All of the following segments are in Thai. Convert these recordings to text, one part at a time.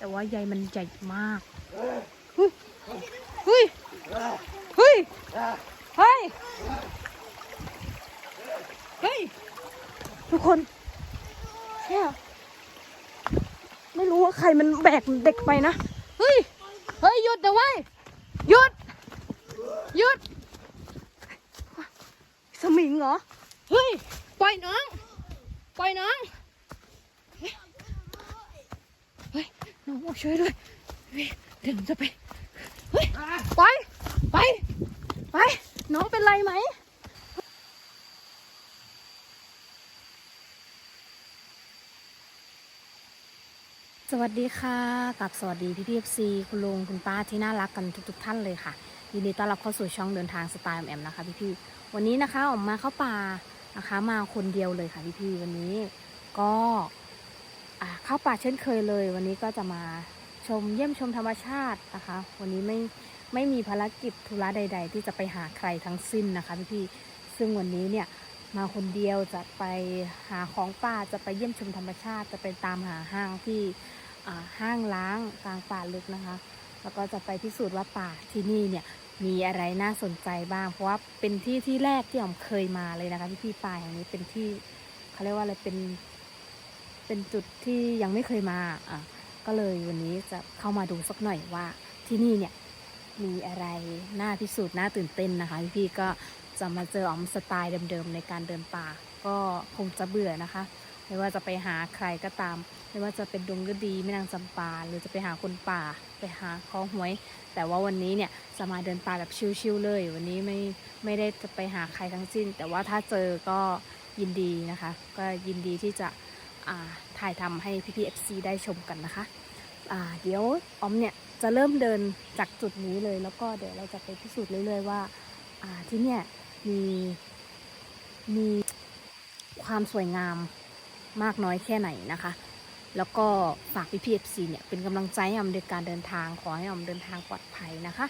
แต่ว่าใยมันใหญ่มากเฮ้ยเฮ้ยเฮ้ยเฮ้ยเฮ้ยทุกคนเนี่ไม่รู้ว่าใครมันแบกเด็กไปนะเฮ้ยเฮ้ยหยุดเดี๋ยวไว้ยหยุดหยุดสมิงเหรอเฮ้ยปล่อยน้องปล่อยน้อง เฮ้ย น้องบอกช่วยด้วยเฮ้ยเดี๋ยวหนูจะไปเฮ้ยไปไปไปน้องเป็นไรไหมสวัสดีค่ะกับสวัสดีพี่พีเอฟซีคุณลุงคุณป้าที่น่ารักกันทุกๆท่านเลยค่ะยินดีต้อนรับเข้าสู่ช่องเดินทางสไตล์แอมนะคะพี่พี่วันนี้นะคะออกมาเข้าป่านะคะ มาคนเดียวเลยค่ะพี่พี่วันนี้ ก็ เข้าป่าเช่นเคยเลย วันนี้ก็จะมาชมเยี่ยมชมธรรมชาตินะคะ วันนี้ไม่ไม่มีภารกิจธุระใด ๆ ที่จะไปหาใครทั้งสิ้นนะคะพี่ๆซึ่งวันนี้เนี่ยมาคนเดียวจะไปหาของป่าจะไปเยี่ยมชมธรรมชาติ จะไปตามหาห้างที่ห้างล้างกลางป่าลึกนะคะ แล้วก็จะไปพิสูจน์ว่าป่าที่นี่เนี่ยมีอะไรน่าสนใจบ้าง เพราะว่าเป็นที่ที่แรกที่ผมเคยมาเลยนะคะพี่ๆป่าอย่างนี้เป็นที่เขาเรียกว่าอะไรเป็น เป็นจุดที่ยังไม่เคยมาอะก็เลยวันนี้จะเข้ามาดูสักหน่อยว่าที่นี่เนี่ยมีอะไรน่าพิสูจน์น่าตื่นเต้นนะคะพี่ก็จะมาเจอออมสไตล์เดิมๆในการเดินป่า ก็คงจะเบื่อนะคะ ไม่ว่าจะไปหาใครก็ตาม ไม่ว่าจะเป็นดงก็ดีแม่นางจำปา หรือจะไปหาคนป่า ไปหาคอหวย แต่ว่าวันนี้เนี่ยจะมาเดินป่าแบบชิลๆเลย วันนี้ไม่ไม่ได้จะไปหาใครทั้งสิ้น แต่ว่าถ้าเจอก็ยินดีนะคะ ก็ยินดีที่จะ ถ่ายทำให้พี่พีเอฟซีได้ชมกันนะคะอ่าเดี๋ยวออมเนี่ยจะเริ่มเดินจากจุดนี้เลย แล้วก็เดี๋ยวเราจะไปพิสูจน์เรื่อย ๆว่าอ่าที่เนี่ยมีมีความสวยงามมากน้อยแค่ไหนนะคะ แล้วก็ฝากพี่พีเอฟซีเนี่ยเป็นกำลังใจให้ออมในการเดินทางขอให้ออมเดินทางปลอดภัยนะคะ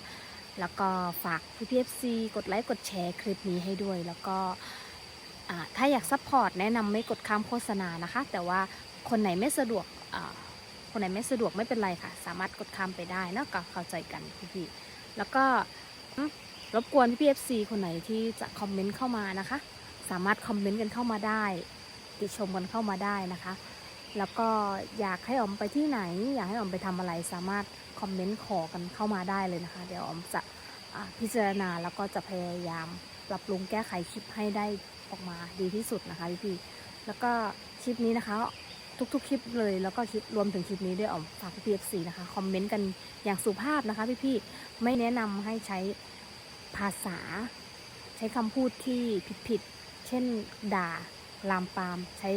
แล้วก็ฝากพี่พีเอฟซีกดไลค์กดแชร์คลิปนี้ให้ด้วย แล้วก็ ถ้าอยากซัพพอร์ตแนะนำไม่กดข้ามโฆษณานะคะ แต่ว่าคนไหนไม่สะดวกคนไหนไม่สะดวกไม่เป็นไรค่ะ สามารถกดข้ามไปได้นะก็เข้าใจกันพี่ๆแล้วก็รบกวนพี่เอฟซีคนไหนที่จะคอมเมนต์เข้ามานะคะ สามารถคอมเมนต์กันเข้ามาได้ ติชมกันเข้ามาได้นะคะ แล้วก็อยากให้ออมไปที่ไหน อยากให้ออมไปทำอะไร สามารถคอมเมนต์ขอกันเข้ามาได้เลยนะคะ เดี๋ยวออมจะพิจารณาแล้วก็จะพยายามปรับปรุงแก้ไขคลิปให้ได้ ออกมาดีที่สุดนะคะพี่พี่แล้วก็คลิปนี้นะคะ ทุกๆคลิปเลยแล้วก็คลิปรวมถึงคลิปนี้ด้วยออกฝากพี่พีเอฟซีนะคะคอมเมนต์กันอย่างสุภาพนะคะ พี่พี่ไม่แนะนำให้ใช้ภาษา ใช้คำพูดที่ผิดๆเช่นด่าลามปามใช้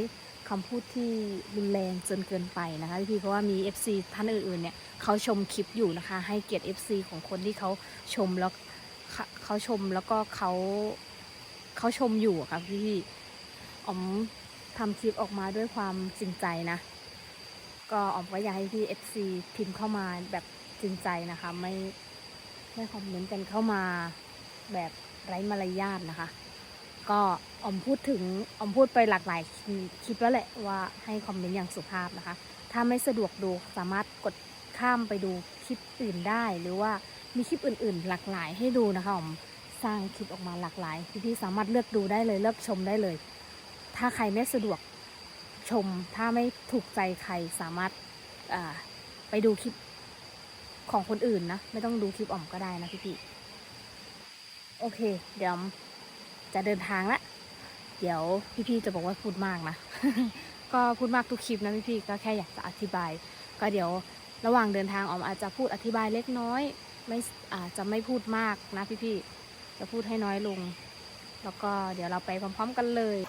คำพูดที่รุนแรงจนเกินไปนะคะพี่พี่เพราะว่ามี FC ท่านอื่นๆเนี่ยเขาชมคลิปอยู่นะคะ ให้เกียรติ FC ของคนที่เขาชมแล้วเขเขาชมแล้วก็เขา เขาชมอยู่ค่ะพี่พี่อ๋อมทำคลิปออกมาด้วยความจริงใจนะ ก็อ๋อมก็อยากให้พี่เอฟซีพิมพ์เข้ามาแบบจริงใจนะคะ ไม่ไม่คอมเมนต์กันเข้ามาแบบไร้มารยาทนะคะ ก็อ๋อมพูดถึงอ๋อมพูดไปหลากหลายคลิปแล้วแหละว่าให้คอมเมนต์อย่างสุภาพนะคะ ถ้าไม่สะดวกดูสามารถกดข้ามไปดูคลิปอื่นได้ หรือว่ามีคลิปอื่น ๆ หลากหลายให้ดูนะคะอ๋อม สร้างคลิปออกมาหลากหลาย พี่ๆสามารถเลือกดูได้เลยเลือกชมได้เลย ถ้าใครไม่สะดวกชม ถ้าไม่ถูกใจใครสามารถไปดูคลิปของคนอื่นนะ ไม่ต้องดูคลิปอ่อมก็ได้นะพี่ๆโอเค เดี๋ยวจะเดินทางละเดี๋ยวพี่ๆจะบอกว่าพูดมากนะ ก็พูดมากทุกคลิปนะพี่ๆก็แค่อยากจะอธิบาย ก็เดี๋ยวระหว่างเดินทางออมอาจจะพูดอธิบายเล็กน้อย ไม่อาจจะไม่พูดมากนะพี่ๆ จะพูดให้น้อยลง แล้วก็เดี๋ยวเราไปพร้อม ๆ กันเลย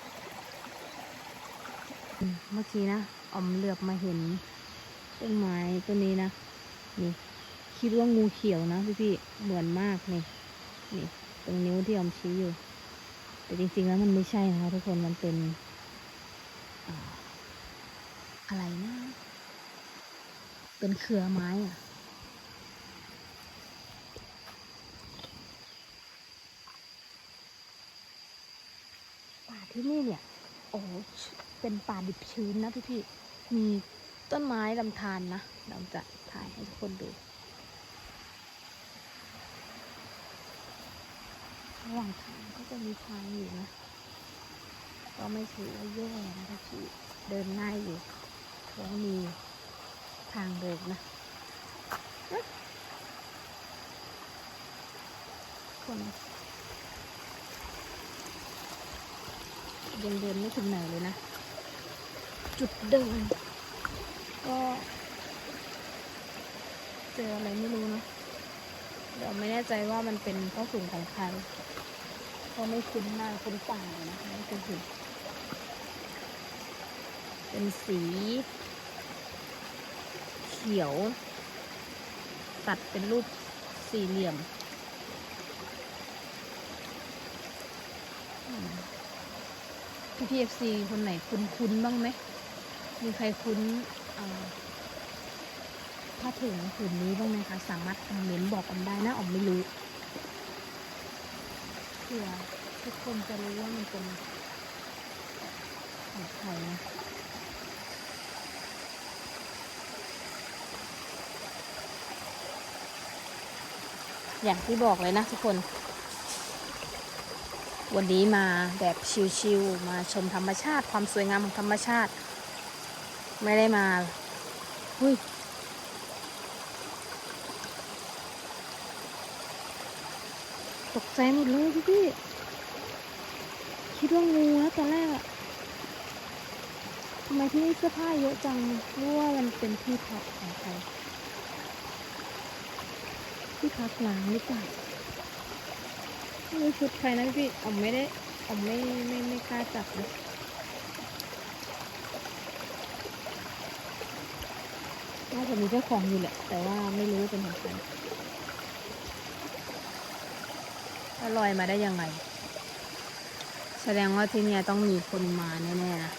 เมื่อกี้นะอมเหลือบมาเห็นต้นไม้ต้นนี้นะนี่คิดว่างูเขียวนะพี่ๆเหมือนมากนี่นี่ตรงนิ้วที่อมชี้อยู่ แต่จริงๆแล้วมันไม่ใช่นะคะทุกคนมันเป็นอ่าอะไรนะ เป็นเครือไม้อะ ที่นี่เนี่ย โอ้เป็นป่าดิบชื้นนะพี่พี่มีต้นไม้ลำธารนะเราจะถ่ายให้ทุกคนดูระหว่างทางก็จะมีทางอยู่นะ ก็ไม่ถือว่าแย่นะพี่เดินง่ายอยู่เพราะว่ามีทางเดินนะคน ยังเดินไม่ถึงไหนเลยนะ จุดเดิน ก็ เจออะไรไม่รู้เนอะเดี๋ยวไม่แน่ใจว่ามันเป็นข้อสูงของใครก็ไม่คุ้นหน้าคุ้นตาเลยนะไม่เคยเห็นเป็นสี เขียว ตัดเป็นรูปสี่เหลี่ยม พี่เอฟซีคนไหนคุ้นคุ้นบ้างไหม มีใครคุ้นผ้าถุงผืนนี้บ้างไหมคะ สามารถคอมเมนต์บอกกันได้นะอ๋อมไม่รู้เผื่อทุกคนจะรู้ว่ามันเป็นของใครนะอย่างที่บอกเลยนะทุกคน วันนี้มาแบบชิลๆมาชมธรรมชาติ ความสวยงามของธรรมชาติ ไม่ได้มาหุยตกใจหมดเลยพี่พี่คิดว่างูนะตอนแรกอะทำไมที่นี่เสื้อผ้าเยอะจังรู้ว่ามันเป็นที่พักของใครที่พักหลังหรือเปล่า ม่รู้ชุดใครนะพี่อ๋อไม่ได้อ๋อไม่ไม่ไม่กล้าจับเลยน่าจะมีเจ้าของอยู่แหละ แต่ว่าไม่รู้ว่าเป็นของใครลอยมาได้ยังไง แสดงว่าที่เนี่ยต้องมีคนมาแน่ๆนะ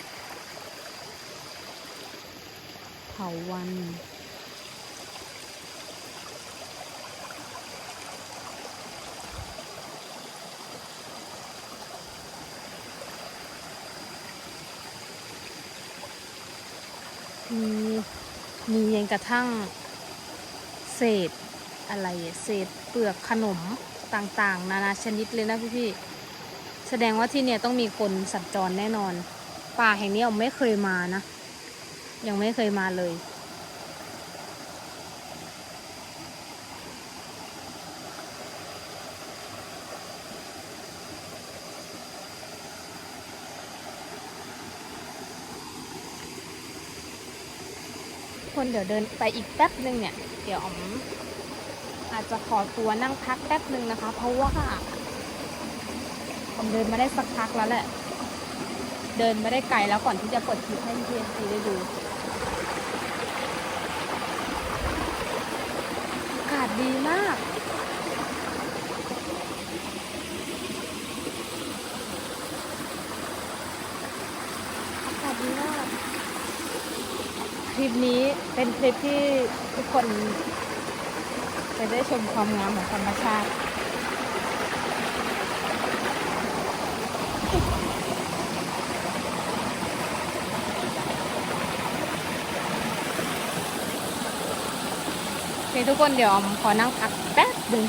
เถาวัน มีมีเยังกระทั่งเศษอะไรเศษเปลือกขนมต่างๆ นานาชนิดเลยนะพี่ๆแสดงว่าที่เนี่ยต้องมีคนสัญจรแน่นอน ป่าแห่งนี้ผมไม่เคยมานะ ยังไม่เคยมาเลย คนเดี๋ยวเดินไปอีกแป๊บนึงเนี่ย เดี๋ยวอ๋อมอาจจะขอตัวนั่งพักแป๊บนึงนะคะ เพราะว่าผมเดินมาได้สักพักแล้วแหละ เดินมาได้ไกลแล้วก่อนที่จะเปิดคลิปให้พี่เอซีได้ดูอากาศดีมาก อากาศดีมาก คลิปนี้เป็นคลิปที่ทุกคนจะได้ชมความงามของธรรมชาติโอเคทุกคนเดี๋ยวขอนั่งพักแป๊บหนึ่ง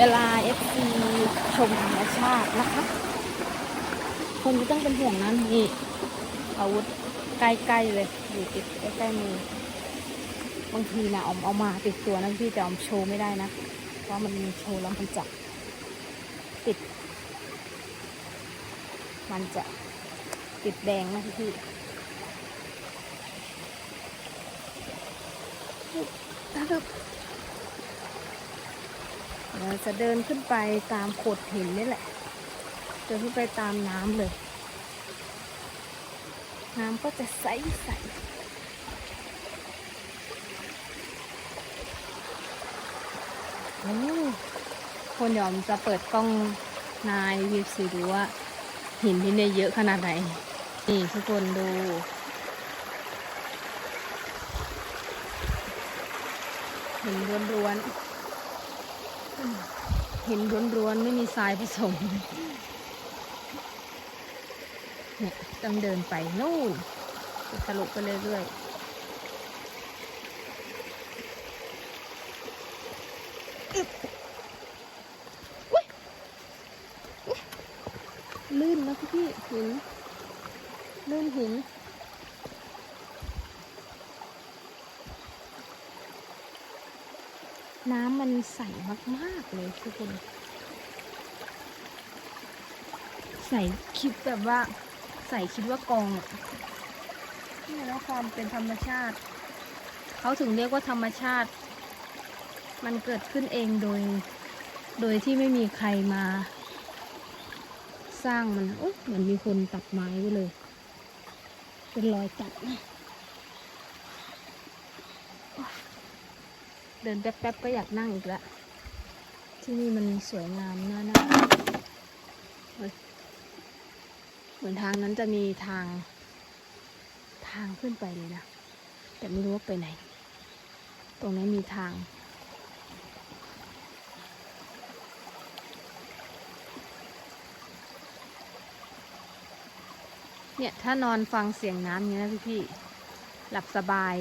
เสียเวลา FC ชมธรรมชาตินะคะ คนก็ต้องเป็นห่วงนั้นนี่อาวุธใกล้ๆเลย อยู่ติดใกล้ๆมือบางทีนะอมเอามาติดตัวนะพี่แต่ออมโชว์ไม่ได้นะ เพราะมันโชว์แล้วมันจะติด มันจะติดแดงนะพี่ถ้า เราจะเดินขึ้นไปตามโขดหินนี่แหละ เดินขึ้นไปตามน้ำเลย น้ำก็จะใสใสโอ้คนยวผมจะเปิดกล้องนายวีซีดูว่า หินที่เนี่ยเยอะขนาดไหน นี่ทุกคนดูหินล้วนๆ หินล้วนๆ ไม่มีทรายผสม เนี่ย ต้องเดินไปนู่นทะลุไปเรื่อยๆอึ๊บอุ๊ยลื่นนะพี่พี่หิน ลื่นหิน น้ำมันใสมากๆเลยทุกคน ใส่คิดแบบว่า ใส่คิดว่ากองนี่แล้วความเป็นธรรมชาติ เขาถึงเรียกว่าธรรมชาติ มันเกิดขึ้นเองโดย โดยที่ไม่มีใครมา สร้างมันโอ๊ยเหมือนมีคนตัดไม้ไว้เลย เป็นรอยตัดนะโอ๊ย เดินแป๊บๆก็อยากนั่งอีกแล้วที่นี่มันสวยงามน่านั่งเหมือนทางนั้นจะมีทาง ทางขึ้นไปเลยนะ แต่ไม่รู้ว่าไปไหน ตรงนั้นมีทางเนี่ย ถ้านอนฟังเสียงน้ำอย่างนี้นะพี่พี่ๆหลับสบาย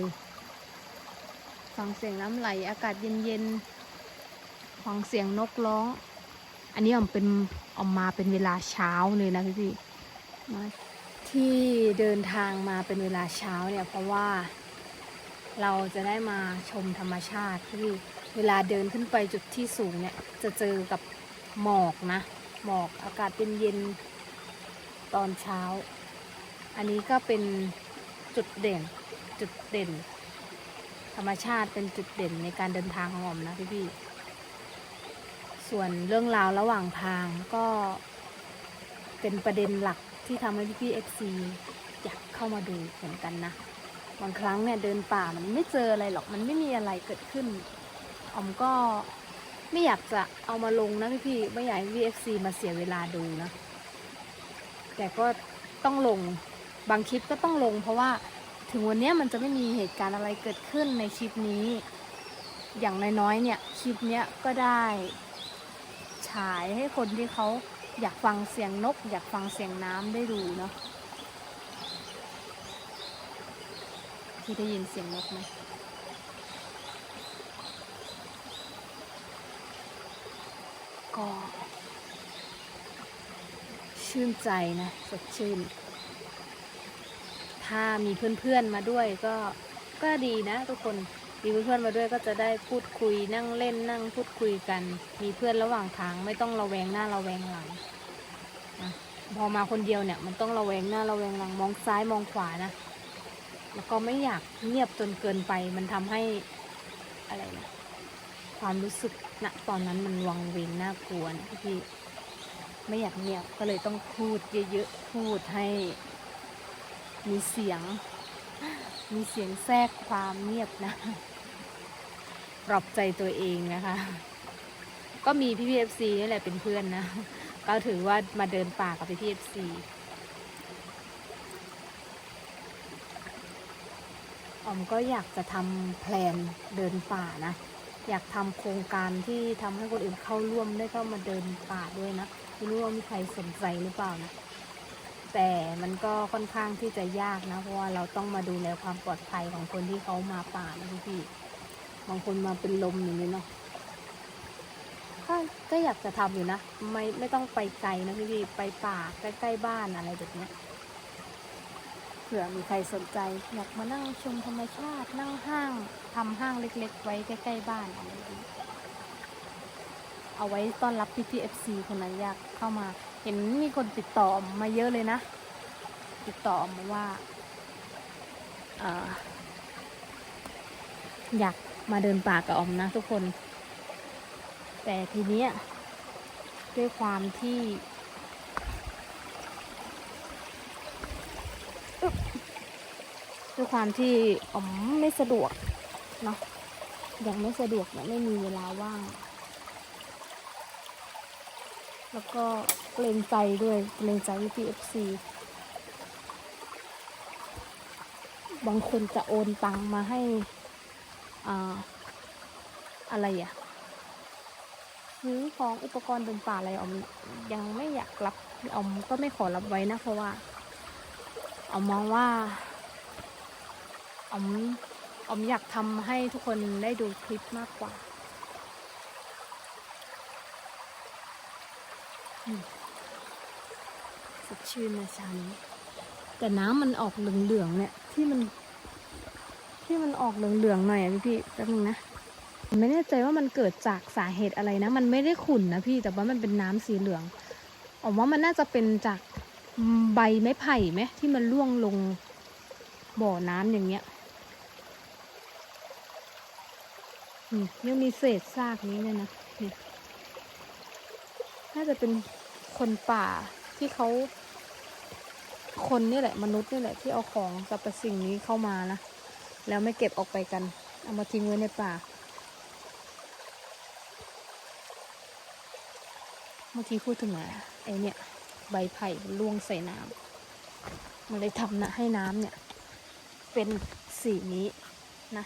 ฟังเสียงน้ำไหลอากาศเย็นๆฟังเสียงนกร้อง อันนี้ออมเป็นออมมาเป็นเวลาเช้าเลยนะพี่พี่ๆมาที่เดินทางมาเป็นเวลาเช้าเนี่ยเพราะว่าเราจะได้มาชมธรรมชาติที่เวลาเดินขึ้นไปจุดที่สูงเนี่ยจะเจอกับหมอกนะ หมอกอากาศเป็นเย็นตอนเช้า อันนี้ก็เป็นจุดเด่นจุดเด่น รรมชาติเป็นจุดเด่นในการเดินทางของผมนะพี่พี่ส่วนเรื่องราวระหว่างทางก็เป็นประเด็นหลักที่ทำให้พี่พี่เอฟซีอยากเข้ามาดูเหมือนกันนะบางครั้งเนี่ยเดินป่ามันไม่เจออะไรหรอกมันไม่มีอะไรเกิดขึ้นออมก็ไม่อยากจะเอามาลงนะพี่พี่ไม่อยากให้พี่เอฟซีมาเสียเวลาดูนะ แต่ก็ต้องลงบางคลิปก็ต้องลงเพราะว่า ถึงวันนี้มันจะไม่มีเหตุการณ์อะไรเกิดขึ้นในคลิปนี้ อย่างน้อยๆเนี่ยคลิปเนี้ยก็ได้ฉายให้คนที่เขาอยากฟังเสียงนก อยากฟังเสียงน้ำได้ดูเนาะที่ได้ยินเสียงนกไหมก็ชื่นใจนะสดชื่น ถ้ามีเพื่อนๆมาด้วยก็ก็ดีนะ ทุกคนมีเพื่อนๆมาด้วยก็จะได้พูดคุยนั่งเล่นนั่งพูดคุยกัน มีเพื่อนระหว่างทางไม่ต้องระแวงหน้าระแวงหลังนะพอมาคนเดียวเนี่ยมันต้องระแวงหน้าระแวงหลังมองซ้ายมองขวานะแล้วก็ไม่อยากเงียบจนเกินไป มันทำให้อะไรนะความรู้สึกณตอนนั้นมันวังเวงน่ากลัวนะพี่ไม่อยากเงียบก็เลยต้องพูดเยอะๆพูดให้ มีเสียง มีเสียงแทรกความเงียบนะปลอบใจตัวเองนะคะ ก็มีพี่พีเอฟซีนี่แหละเป็นเพื่อนนะ ก็ถือว่ามาเดินป่ากับพี่พีเอฟซีออมก็อยากจะทำแพลนเดินป่านะ อยากทำโครงการที่ทำให้คนอื่นเข้าร่วมได้เข้ามาเดินป่าด้วยนะไม่รู้ว่ามีใครสนใจหรือเปล่านะ แต่มันก็ค่อนข้างที่จะยากนะ เพราะว่าเราต้องมาดูแลความปลอดภัยของคนที่เขามาป่านะพี่ๆบางคนมาเป็นลมอย่างนี้เนาะก็ก็อยากจะทำอยู่นะ ไม่ไม่ต้องไปไกลนะพี่พี่ๆไปป่าใกล้ๆบ้านอะไรแบบเนี้ยเผื่อมีใครสนใจ อยากมานั่งชมธรรมชาตินั่งห้างทำห้างเล็ก ๆ ไว้ใกล้ๆบ้านอะไรแบบนี้เอาไว้ต้อนรับพี่พีเอฟซีคนไหนอยากเข้ามา เห็นมีคนติดต่อมาเยอะเลยนะ ติดต่อมาว่าออยากมาเดินป่ากับอมนะทุกคน แต่ทีเนี้ยด้วยความที่ด้วยความที่ออมไม่สะดวกเนาะยังไม่สะดวกเนี่ยไม่มีเวลาว่าง แล้วก็เกรงใจด้วย เกรงใจพี่เอฟซีบางคนจะโอนตังมาให้อ่าอะไรอะซื้อของอุปกรณ์เดินป่าอะไรออมยังไม่อยากรับออมก็ไม่ขอรับไว้นะ เพราะว่าออมมองว่าออมออมอยากทำให้ทุกคนได้ดูคลิปมากกว่า สดชื่นนะชานี้ แต่น้ำมันออกเหลืองๆเนี่ย ที่มัน ที่มันออกเหลืองๆหน่อยอะพี่พี่แป๊บนึงนะไม่แน่ใจว่ามันเกิดจากสาเหตุอะไรนะ มันไม่ได้ขุ่นนะพี่แต่ว่ามันเป็นน้ำสีเหลืองออกว่ามันน่าจะเป็นจากใบไม้ไผ่ไหมที่มันร่วงลงบ่อน้ำอย่างเงี้ยยังมีเศษซากนี้เลยนะนี่น่าจะเป็น คนป่าที่เขา คนนี่แหละ มนุษย์นี่แหละที่เอาของสรรพสิ่งนี้เข้ามานะแล้วไม่เก็บออกไปกัน เอามาทิ้งไว้ในป่าเมื่อกี้พูดถึงอะไรอะไอเนี่ย ใบไผ่ล่วงใส่น้ำมันเลยทำนะให้น้ำเนี่ย เป็นสีนี้นะ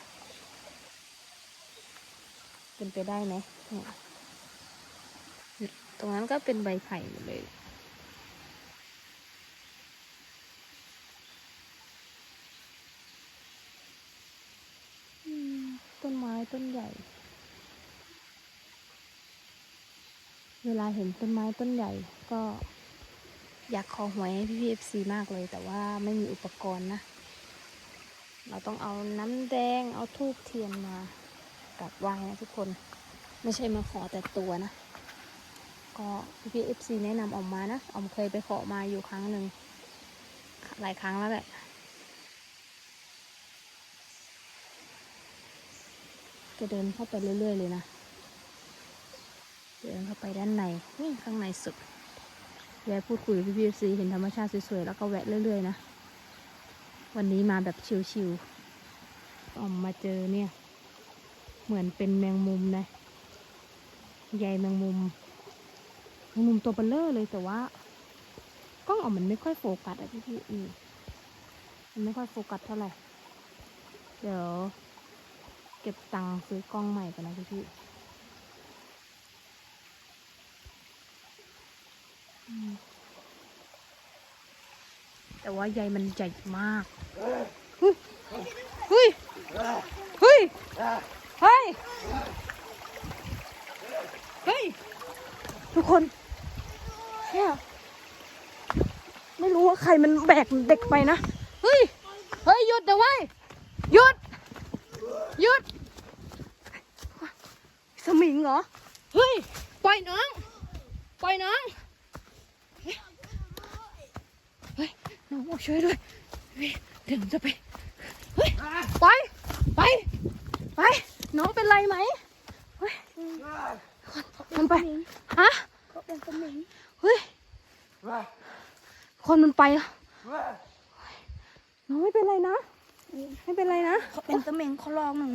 เป็นไปได้ไหมเนี่ย รงนั้นก็เป็นใบไผ่หมดเลย ต้นไม้ต้นใหญ่ เวลาเห็นต้นไม้ต้นใหญ่ก็อยากขอหวยให้พี่พีเอฟซีมากเลย แต่ว่าไม่มีอุปกรณ์นะ เราต้องเอาน้ำแดงเอาทูบเทียนมากราบไหว้นะทุกคน ไม่ใช่มาขอแต่ตัวนะ ก็พี่พีเอฟซีแนะนำออกมานะออมเคยไปขอมาอยู่ครั้งหนึ่งหลายครั้งแล้วแหละจะเดินเข้าไปเรื่อยๆเลยนะ เดินเข้าไปด้านในนี่ข้างในสุดแวะพูดคุยกับพี่พีซีเห็นธรรมชาติสวยๆแล้วก็แวะเรื่อยๆนะ วันนี้มาแบบชิวๆออกมาเจอเนี่ย เหมือนเป็นแมงมุมนะใยแมงมุม แมงมุมตัวเบลเลอร์เลยแต่ว่ากล้องออกมันไม่ค่อยโฟกัสอะพี่พี่อืมมันไม่ค่อยโฟกัสเท่าไหร่ เดี๋ยว เก็บตังค์ซื้อกล้องใหม่กันนะพี่พี่แต่ว่าใยมันใหญ่มากเฮ้ยเฮ้ยเฮ้ยเฮ้ยเฮ้ยทุกคนเนี่ยไม่รู้ ว่าใครมันแบกเด็กไปนะ เฮ้ย เฮ้ย หยุดเดี๋ยวไว้ยหยุด หยุด สมิงเหรอ เฮ้ย ปล่อยน้อง ปล่อยน้อง เฮ้ยเฮ้ยน้องบอกช่วยด้วยเฮ้ยเดี๋ยวหนูจะไป เฮ้ย ไป ไป ไป น้องเป็นไรไหมเฮ้ยมันไป ฮะ เขาเป็นสมิงเฮ้ย คนมันไปแล้วน้องไม่เป็นไรนะ ไม่เป็นไรนะเขาเป็นสมิงเขาลองหนู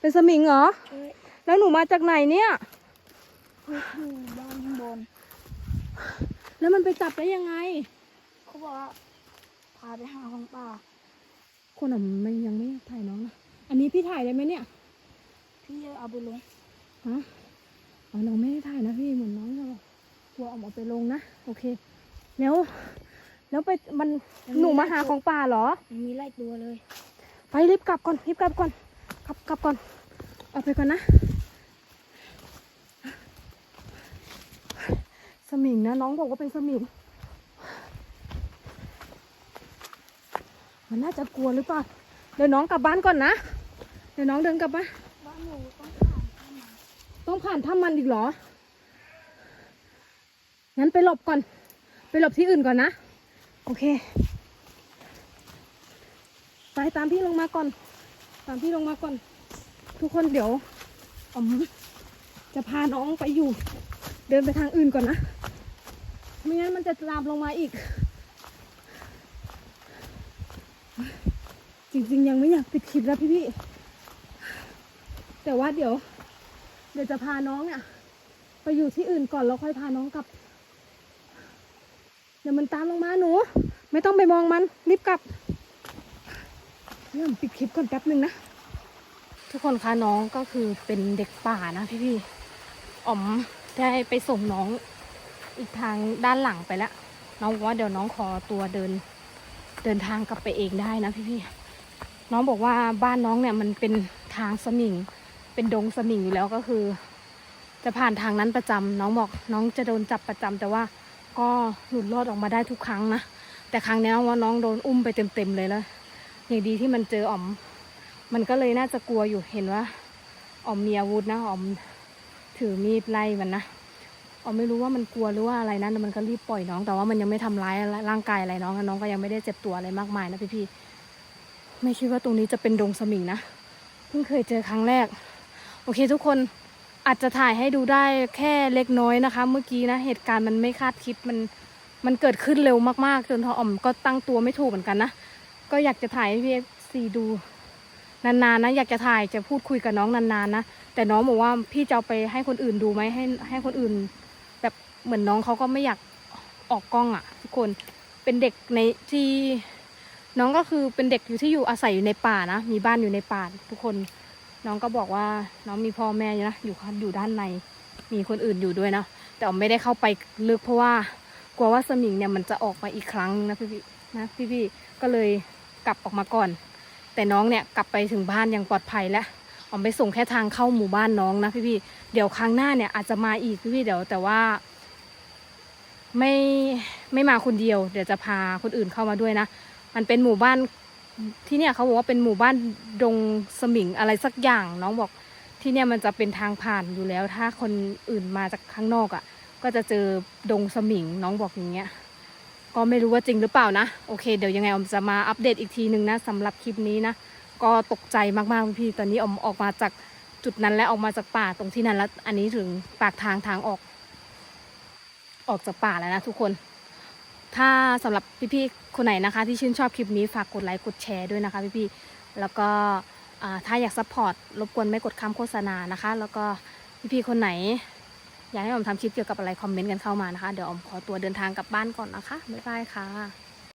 เป็นสมิงเหรอช่วยแล้วหนูมาจากไหนเนี่ยอยู่บ้านข้างบน แล้วมันไปจับได้ยังไง เขาบอกว่าพาไปหาของป่า คนอะมันยังไม่ถ่ายน้องนะ อันนี้พี่ถ่ายได้ไหมเนี่ย พี่เอาไปลงฮะอ๋อน้องไม่ได้ถ่ายนะพี่เหมือนน้องจะบอกกลัวเออกมาไปลงนะ โอเค แล้ว แล้วไปมันหนูมาหาของป่าเหรอมันมีไล่ตัวเลย ไปรีบกลับก่อนรีบกลับก่อนกลับกลับก่อนออกไปก่อนนะ สมิงนะน้องบอกว่าเป็นสมิงมันน่าจะกลัวหรือเปล่าเดี๋ยวน้องกลับบ้านก่อนนะเดี๋ยวน้องเดินกลับบ้านบ้านหนูต้องผ่านเข้ามาต้องผ่านถ้ำมันอีกเหรองั้นไปหลบก่อน ไปหลบที่อื่นก่อนนะ โอเค ไปตามพี่ลงมาก่อน ตามพี่ลงมาก่อน ทุกคนเดี๋ยวอมจะพาน้องไปอยู่ เดินไปทางอื่นก่อนนะ ไม่งั้นมันจะตามลงมาอีก จริงๆ ยังไม่อยากปิดคลิปแล้วพี่พี่แต่ว่าเดี๋ยว เดี๋ยวจะพาน้องเนี่ยไปอยู่ที่อื่นก่อนแล้วค่อยพาน้องกลับ เดี๋ยวมันตามลงมาหนู ไม่ต้องไปมองมันรีบกลับเริ่มปิดคลิปก่อนแป๊บหนึ่งนะ ทุกคนคะน้องก็คือเป็นเด็กป่านะพี่พี่ๆอ๋อมได้ไปส่งน้องอีกทางด้านหลังไปแล้วน้องบอกว่าเดี๋ยวน้องขอตัวเดินเดินทางกลับไปเองได้นะพี่พี่ๆน้องบอกว่าบ้านน้องเนี่ยมันเป็นทางสมิง เป็นดงสมิงอยู่แล้วก็คือ จะผ่านทางนั้นประจำน้องบอกน้องจะโดนจับประจำแต่ว่า ก็หลุดรอดออกมาได้ทุกครั้งนะ แต่ครั้งนี้ว่าน้องโดนอุ้มไปเต็มๆเลยแล้วอย่างดีที่มันเจออ๋อม มันก็เลยน่าจะกลัวอยู่เห็นว่าอ๋อมมีอาวุธนะอ๋อมถือมีดไล่มันนะอ๋อมไม่รู้ว่ามันกลัวหรือว่าอะไรนะแต่มันก็รีบปล่อยน้อง แต่ว่ามันยังไม่ทำร้ายร่างกายอะไรน้องนะน้องก็ยังไม่ได้เจ็บตัวอะไรมากมายนะพี่ๆไม่คิดว่าตรงนี้จะเป็นดงสมิงนะเพิ่งเคยเจอครั้งแรก โอเคทุกคน อาจจะถ่ายให้ดูได้แค่เล็กน้อยนะคะ เมื่อกี้นะเหตุการณ์มันไม่คาดคิดมันมันเกิดขึ้นเร็วมากๆจนทออ่อมก็ตั้งตัวไม่ถูกเหมือนกันนะก็อยากจะถ่ายให้พี่เอฟซีดูนานๆนะอยากจะถ่ายจะพูดคุยกับน้องนานๆนะแต่น้องบอกว่าพี่จะเอาไปให้คนอื่นดูไหมให้ให้คนอื่น แบบเหมือนน้องเขาก็ไม่อยากออกกล้องอะ่ะ ทุกคนเป็นเด็กในที่น้องก็คือเป็นเด็กอยู่ที่อยู่อาศัยอยู่ในป่านะมีบ้านอยู่ในป่าทุกคน น้องก็บอกว่าน้องมีพ่อแม่นะอยู่อยู่ด้านในมีคนอื่นอยู่ด้วยนะแต่อ๋อมไม่ได้เข้าไปลึกเพราะว่ากลัวว่าสมิงเนี่ยมันจะออกมาอีกครั้งนะพี่พี่นะพี่พี่ก็เลยกลับออกมาก่อน แต่น้องเนี่ยกลับไปถึงบ้านอย่างปลอดภัยแล้วออมไปส่งแค่ทางเข้าหมู่บ้านน้องนะพี่พี่เดี๋ยวครั้งหน้าเนี่ยอาจจะมาอีกพี่พี่เดี๋ยวแต่ว่า ไม่ไม่มาคนเดียว เดี๋ยวจะพาคนอื่นเข้ามาด้วยนะมันเป็นหมู่บ้าน ที่เนี่ยเขาบอกว่าเป็นหมู่บ้านดงสมิงอะไรสักอย่าง น้องบอกที่เนี่ยมันจะเป็นทางผ่านอยู่แล้ว ถ้าคนอื่นมาจากข้างนอกอะ่ะ ก็จะเจอดงสมิงน้องบอกอย่างเงี้ยก็ไม่รู้ว่าจริงหรือเปล่านะโอเคเดี๋ยวยังไงออมจะมาอัปเดตอีกทีหนึ่งนะสำหรับคลิปนี้นะก็ตกใจมากๆพี่ตอนนี้ออมออกมาจากจุดนั้นแล้วออกมาจากป่าตรงที่นั้นแล้ว อันนี้ถึงปากทางทางออก ออกจากป่าแล้วนะทุกคน ถ้าสำหรับพี่ๆคนไหนนะคะ ที่ชื่นชอบคลิปนี้ฝากกดไลค์กดแชร์ด้วยนะคะพี่ๆแล้วก็ถ้าอยากซัพพอร์ตรบกวนไม่กดคำโฆษณานะคะ แล้วก็พี่ๆคนไหน อยากให้ผมทำคลิปเกี่ยวกับอะไรคอมเมนต์กันเข้ามานะคะ เดี๋ยวอมขอตัวเดินทางกลับบ้านก่อนนะคะบ๊ายบายค่ะ